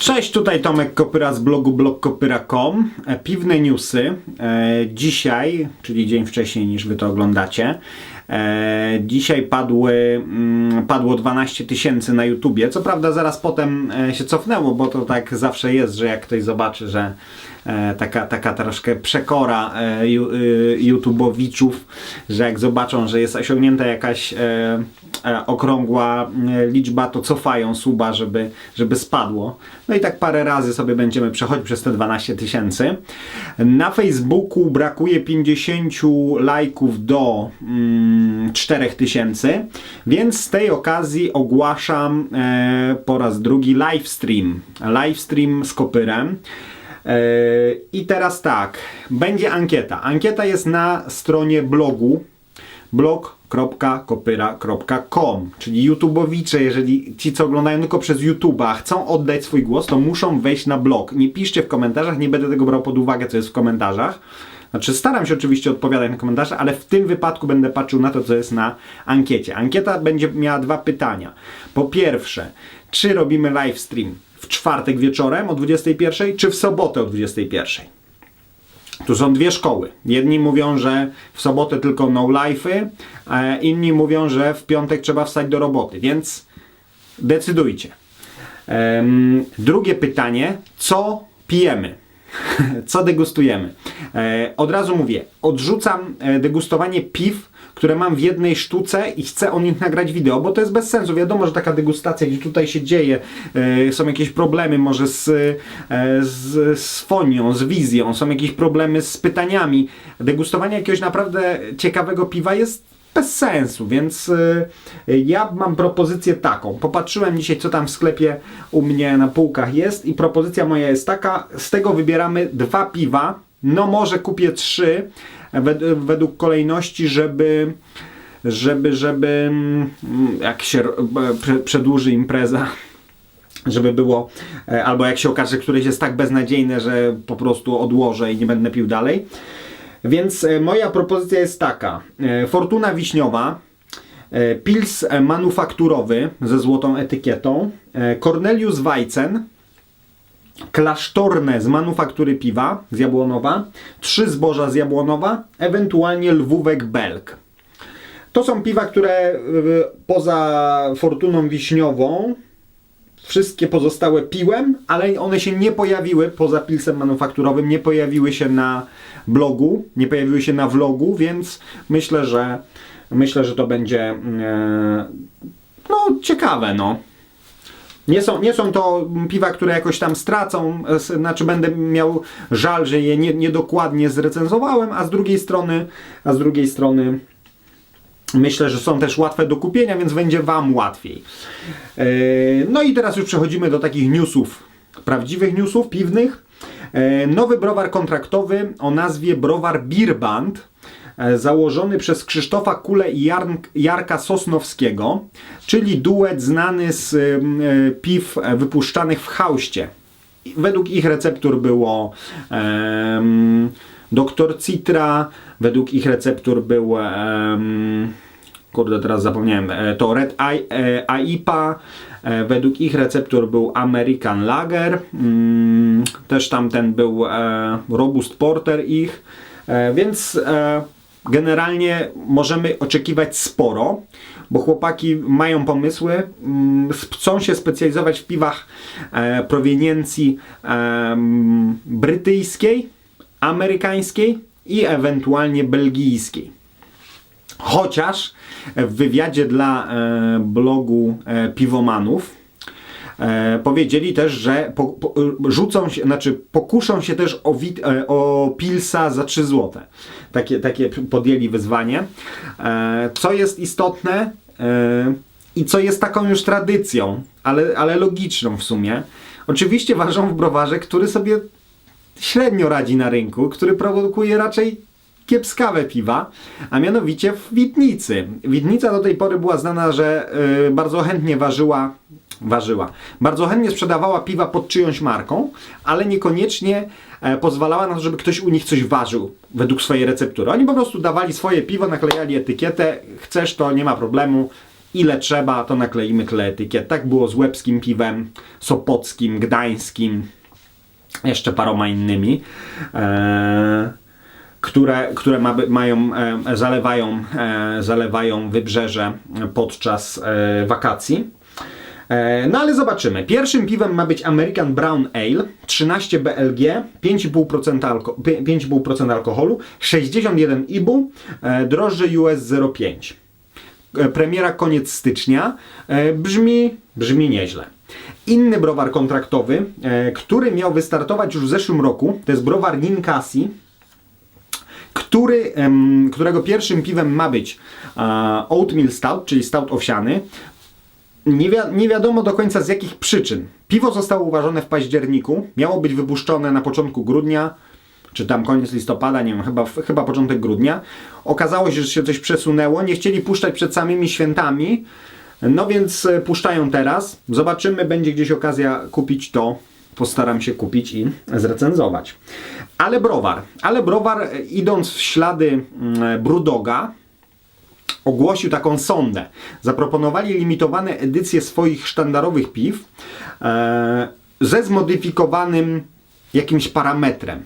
Cześć, tutaj Tomek Kopyra z blogu blogkopyra.com. E, Piwne newsy. E, dzisiaj, czyli dzień wcześniej niż wy to oglądacie, dzisiaj padły, mm, padło 12 tysięcy na YouTubie. Co prawda zaraz potem e, się cofnęło, bo to tak zawsze jest, że jak ktoś zobaczy, że e, taka, taka troszkę przekora e, y, YouTubowiczów, że jak zobaczą, że jest osiągnięta jakaś e, e, okrągła e, liczba, to cofają suba, żeby, żeby spadło. No i tak parę razy sobie będziemy przechodzić przez te 12 tysięcy. Na Facebooku brakuje 50 lajków do mm, 4 tysięcy, więc z tej okazji ogłaszam e, po raz drugi livestream. Livestream z kopyrem. E, I teraz tak, będzie ankieta. Ankieta jest na stronie blogu blog.kopyra.com Czyli YouTubowicze, jeżeli ci, co oglądają tylko przez YouTube'a, chcą oddać swój głos, to muszą wejść na blog. Nie piszcie w komentarzach, nie będę tego brał pod uwagę, co jest w komentarzach. Znaczy, staram się oczywiście odpowiadać na komentarze, ale w tym wypadku będę patrzył na to, co jest na ankiecie. Ankieta będzie miała dwa pytania. Po pierwsze, czy robimy live stream w czwartek wieczorem o 21, czy w sobotę o 21? Tu są dwie szkoły. Jedni mówią, że w sobotę tylko no life'y, inni mówią, że w piątek trzeba wstać do roboty, więc decydujcie. Em, drugie pytanie, co pijemy? Co degustujemy? E, od razu mówię, odrzucam e, degustowanie piw, które mam w jednej sztuce i chcę o nich nagrać wideo, bo to jest bez sensu. Wiadomo, że taka degustacja, gdzie tutaj się dzieje, e, są jakieś problemy może z, z, z fonią, z wizją, są jakieś problemy z pytaniami. Degustowanie jakiegoś naprawdę ciekawego piwa jest bez sensu, więc y, ja mam propozycję taką. Popatrzyłem dzisiaj, co tam w sklepie u mnie na półkach jest i propozycja moja jest taka, z tego wybieramy dwa piwa, no może kupię trzy wed- według kolejności, żeby żeby, żeby mm, jak się przedłuży impreza, żeby było, e, albo jak się okaże, że któreś jest tak beznadziejne, że po prostu odłożę i nie będę pił dalej. Więc e, moja propozycja jest taka. E, Fortuna wiśniowa, e, Pils manufakturowy ze złotą etykietą, Cornelius Weizen, klasztorne z manufaktury piwa z Jabłonowa, trzy zboża z Jabłonowa, ewentualnie Lwówek Belg. To są piwa, które poza Fortuną Wiśniową wszystkie pozostałe piłem, ale one się nie pojawiły poza pilsem manufakturowym, nie pojawiły się na blogu, nie pojawiły się na vlogu, więc myślę, że myślę, że to będzie e, no ciekawe, no. Nie są, nie są to piwa, które jakoś tam stracą, e, znaczy będę miał żal, że je nie, niedokładnie zrecenzowałem, a z drugiej strony, a z drugiej strony Myślę, że są też łatwe do kupienia, więc będzie Wam łatwiej. E, No i teraz już przechodzimy do takich newsów, prawdziwych newsów, piwnych. E, Nowy browar kontraktowy o nazwie Browar Beerband, e, założony przez Krzysztofa Kulę i Jarka Sosnowskiego, czyli duet znany z piw wypuszczanych w Hauście. Według ich receptur było em, Doktor Citra, według ich receptur był em, kurde teraz zapomniałem, e, to Red I, e, AIPA, e, według ich receptur był American Lager, mm, też tamten był e, Robust Porter ich, e, więc e, generalnie możemy oczekiwać sporo, bo chłopaki mają pomysły, mm, chcą się specjalizować w piwach e, proweniencji em, brytyjskiej, amerykańskiej i ewentualnie belgijskiej. Chociaż w wywiadzie dla e, blogu e, piwomanów e, powiedzieli też, że po, po, rzucą się, znaczy pokuszą się też o, wit, o pilsa za 3 zł. Takie, takie podjęli wyzwanie. Co jest istotne i co jest taką już tradycją, ale, ale logiczną w sumie. Oczywiście ważą w browarze, który sobie średnio radzi na rynku, który produkuje raczej kiepskawe piwa, a mianowicie w Witnicy. Witnica do tej pory była znana, że y, bardzo chętnie ważyła, ważyła, bardzo chętnie sprzedawała piwa pod czyjąś marką, ale niekoniecznie e, pozwalała na to, żeby ktoś u nich coś ważył według swojej receptury. Oni po prostu dawali swoje piwo, naklejali etykietę, chcesz to, nie ma problemu, ile trzeba, to nakleimy tyle etykiet. Tak było z łebskim piwem, sopockim, gdańskim, jeszcze paroma innymi. E, które, które ma, mają, e, zalewają, e, zalewają wybrzeże podczas e, wakacji. E, No ale zobaczymy. Pierwszym piwem ma być American Brown Ale, 13 BLG, 5,5% alko 5,5% alkoholu, 61 IBU, e, US 0,5. E, Premiera koniec stycznia. E, Brzmi, brzmi nieźle. Inny browar kontraktowy, e, który miał wystartować już w zeszłym roku, to jest browar Ninkasi, który, którego pierwszym piwem ma być Oatmeal Stout, czyli stout owsiany. Nie, wi- nie wiadomo do końca z jakich przyczyn. Piwo zostało uważane w październiku, miało być wypuszczone na początku grudnia, czy tam koniec listopada, nie wiem, chyba, chyba początek grudnia. Okazało się, że się coś przesunęło, nie chcieli puszczać przed samymi świętami, no więc e, puszczają teraz. Zobaczymy, będzie gdzieś okazja kupić to. Postaram się kupić i zrecenzować. Ale browar, ale browar e, idąc w ślady mm, Brudoga, ogłosił taką sondę. Zaproponowali limitowane edycje swoich sztandarowych piw e, ze zmodyfikowanym jakimś parametrem.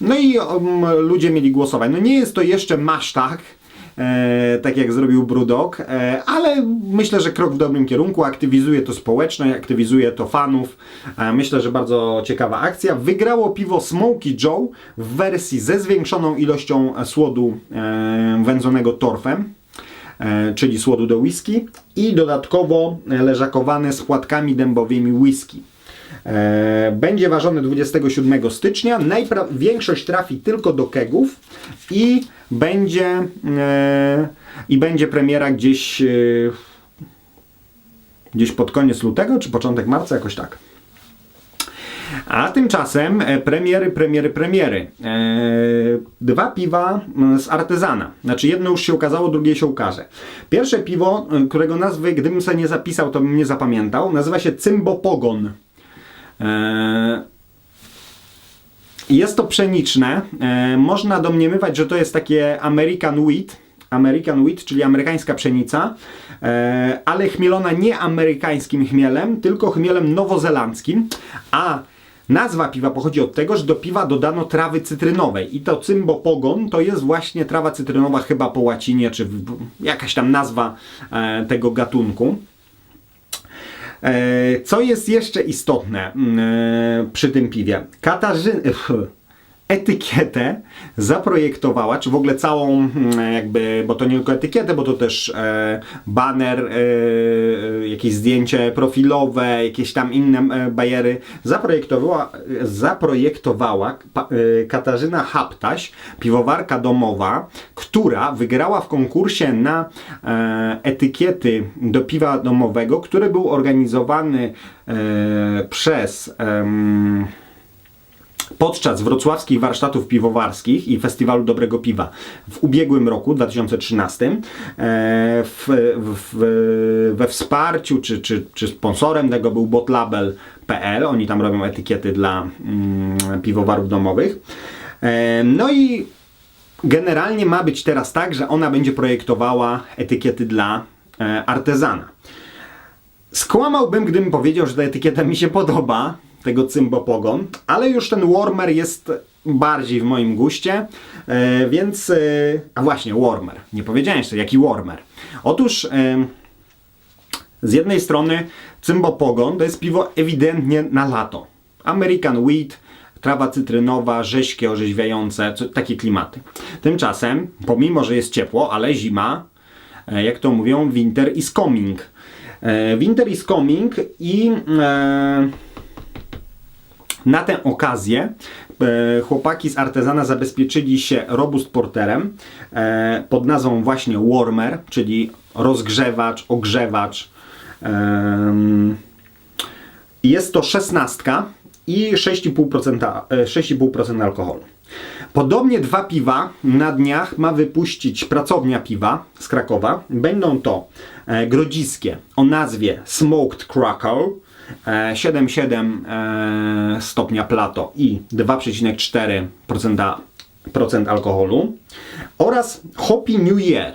No i um, ludzie mieli głosować. No nie jest to jeszcze masztag, e, tak jak zrobił Brudok, e, ale myślę, że krok w dobrym kierunku. Aktywizuje to społeczność, aktywizuje to fanów. E, myślę, że bardzo ciekawa akcja. Wygrało piwo Smoky Joe w wersji ze zwiększoną ilością słodu e, wędzonego torfem e, czyli słodu do whisky i dodatkowo e, leżakowane z płatkami dębowymi whisky. E, Będzie ważone 27 stycznia. Najpra- większość trafi tylko do kegów i będzie, e, i będzie premiera gdzieś, e, gdzieś pod koniec lutego czy początek marca, jakoś tak. A tymczasem premiery, premiery, premiery. Dwa piwa mm, z artezana. Znaczy jedno już się ukazało, drugie się ukaże. Pierwsze piwo, e, którego nazwy, gdybym sobie nie zapisał, to bym nie zapamiętał, nazywa się Cymbo Pogon. E, jest to pszeniczne. E, można domniemywać, że to jest takie American Wheat. American Wheat, czyli amerykańska pszenica, e, ale chmielona nie amerykańskim chmielem, tylko chmielem nowozelandzkim, a nazwa piwa pochodzi od tego, że do piwa dodano trawy cytrynowej i to cymbo pogon to jest właśnie trawa cytrynowa chyba po łacinie, czy jakaś tam nazwa e, tego gatunku. E, Co jest jeszcze istotne mm, e, przy tym piwie? Katarzyna. Etykietę zaprojektowała, czy w ogóle całą, mm, jakby, bo to nie tylko etykietę, bo to też e, baner, e, e, jakieś zdjęcie profilowe, jakieś tam inne e, bajery. Zaprojektowała, zaprojektowała e, Katarzyna Haptaś, piwowarka domowa, która wygrała w konkursie na e, etykiety do piwa domowego, który był organizowany e, przez em, podczas wrocławskich warsztatów piwowarskich i festiwalu dobrego piwa w ubiegłym roku 2013 e, w, w, we wsparciu czy, czy, czy sponsorem tego był botlabel.pl oni tam robią etykiety dla mm, piwowarów domowych. E, no i generalnie ma być teraz tak, że ona będzie projektowała etykiety dla e, artezana. Skłamałbym, gdybym powiedział, że ta etykieta mi się podoba, tego Cymbopogon, ale już ten Warmer jest bardziej w moim guście, e, więc... E, a właśnie, Warmer. Nie powiedziałem jeszcze, jaki Warmer. Otóż e, z jednej strony Cymbopogon to jest piwo ewidentnie na lato. American Wheat, trawa cytrynowa, rześkie, orzeźwiające, takie klimaty. Tymczasem, pomimo, że jest ciepło, ale zima, e, jak to mówią, winter is coming. E, Winter is coming i e, na tę okazję e, chłopaki z Artezana zabezpieczyli się Robust Porterem e, pod nazwą właśnie Warmer, czyli rozgrzewacz, ogrzewacz. Jest to 16 i 6,5%, e, 6,5% alkoholu. Podobnie dwa piwa na dniach ma wypuścić pracownia piwa z Krakowa. Będą to e, grodziskie o nazwie Smoked Krakow, e, 7,7 e, stopnia plato i 2,4% procent alkoholu oraz Hoppy New Year.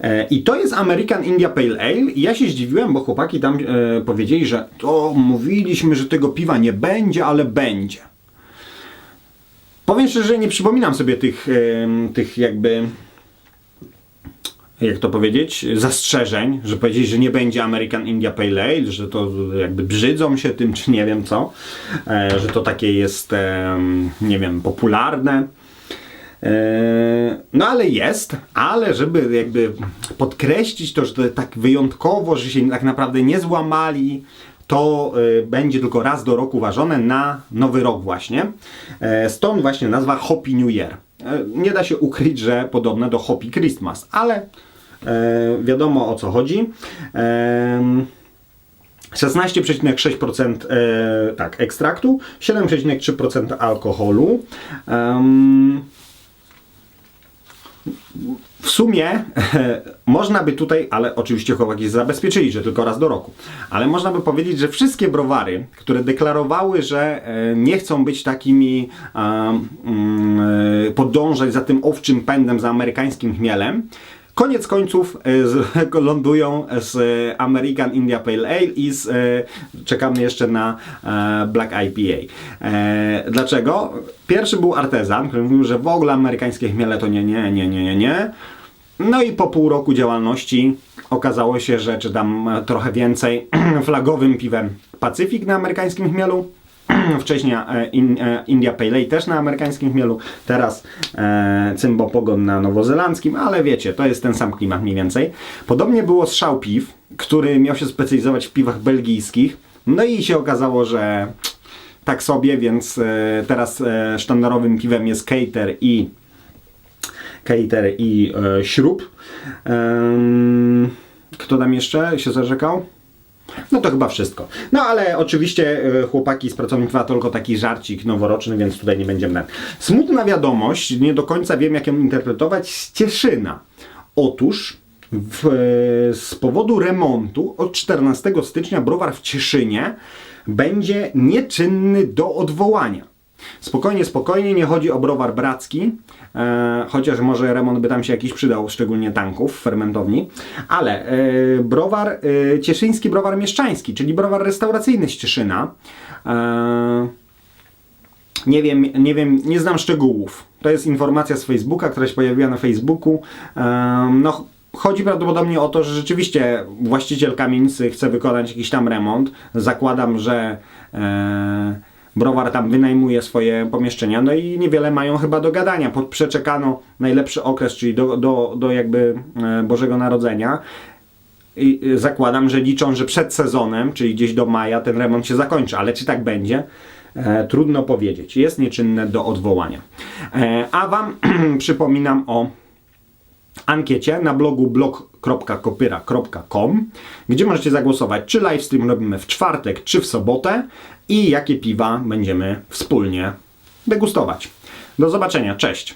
E, I to jest American India Pale Ale. I ja się zdziwiłem, bo chłopaki tam e, powiedzieli, że to mówiliśmy, że tego piwa nie będzie, ale będzie. Powiem szczerze, nie przypominam sobie tych, em, tych jakby jak to powiedzieć, zastrzeżeń, że powiedzieć, że nie będzie American India Pale Ale, że to jakby brzydzą się tym, czy nie wiem co, e, że to takie jest, nie wiem, popularne. E, No ale jest, ale żeby jakby podkreślić to, że to tak wyjątkowo, że się tak naprawdę nie złamali, to e, będzie tylko raz do roku ważone na nowy rok właśnie. Stąd właśnie nazwa Hopi New Year. Nie da się ukryć, że podobne do Hopi Christmas, ale wiadomo o co chodzi. Em, 16,6% e, tak, ekstraktu, 7,3% alkoholu. W sumie można by tutaj, ale oczywiście chłopaki zabezpieczyli, że tylko raz do roku, ale można by powiedzieć, że wszystkie browary, które deklarowały, że e, nie chcą być takimi, e, mm, e, podążać za tym owczym pędem, za amerykańskim chmielem, Koniec końców e, z, lądują z American India Pale Ale i z, e, czekamy jeszcze na e, Black IPA. Dlaczego? Pierwszy był artezan, który mówił, że w ogóle amerykańskie chmiele to nie, nie, nie, nie, nie, nie. No i po pół roku działalności okazało się, że czy tam trochę więcej flagowym piwem Pacyfik na amerykańskim chmielu. Wcześniej e, in, e, India Pale Ale też na amerykańskim chmielu, teraz e, Cymbo Pogon na nowozelandzkim, ale wiecie, to jest ten sam klimat mniej więcej. Podobnie było z Szał Piw, który miał się specjalizować w piwach belgijskich, no i się okazało, że tak sobie, więc e, teraz e, sztandarowym piwem jest Cater i Cater i e, Śrub. Em, kto tam jeszcze się zarzekał? No to chyba wszystko. No ale oczywiście e, chłopaki z pracownika tylko taki żarcik noworoczny, więc tutaj nie będziemy. Smutna wiadomość, nie do końca wiem jak ją interpretować, z Cieszyna. Otóż w, e, z powodu remontu od 14 stycznia browar w Cieszynie będzie nieczynny do odwołania. Spokojnie, spokojnie, nie chodzi o browar bracki, e, chociaż może remont by tam się jakiś przydał, szczególnie tanków fermentowni, ale e, browar, e, cieszyński browar mieszczański, czyli browar restauracyjny z Cieszyna, e, nie wiem, nie wiem, nie znam szczegółów. To jest informacja z Facebooka, która się pojawiła na Facebooku. Em, No, chodzi prawdopodobnie o to, że rzeczywiście właściciel kamienicy chce wykonać jakiś tam remont. Zakładam, że e, browar tam wynajmuje swoje pomieszczenia, no i niewiele mają chyba do gadania. Przeczekano najlepszy okres, czyli do, do, do jakby e, Bożego Narodzenia. I y, zakładam, że liczą, że przed sezonem, czyli gdzieś do maja, ten remont się zakończy, ale czy tak będzie? E, trudno powiedzieć. Jest nieczynne do odwołania. E, a Wam przypominam o ankiecie na blogu blog.kopyra.com, gdzie możecie zagłosować, czy livestream robimy w czwartek, czy w sobotę i jakie piwa będziemy wspólnie degustować. Do zobaczenia, cześć!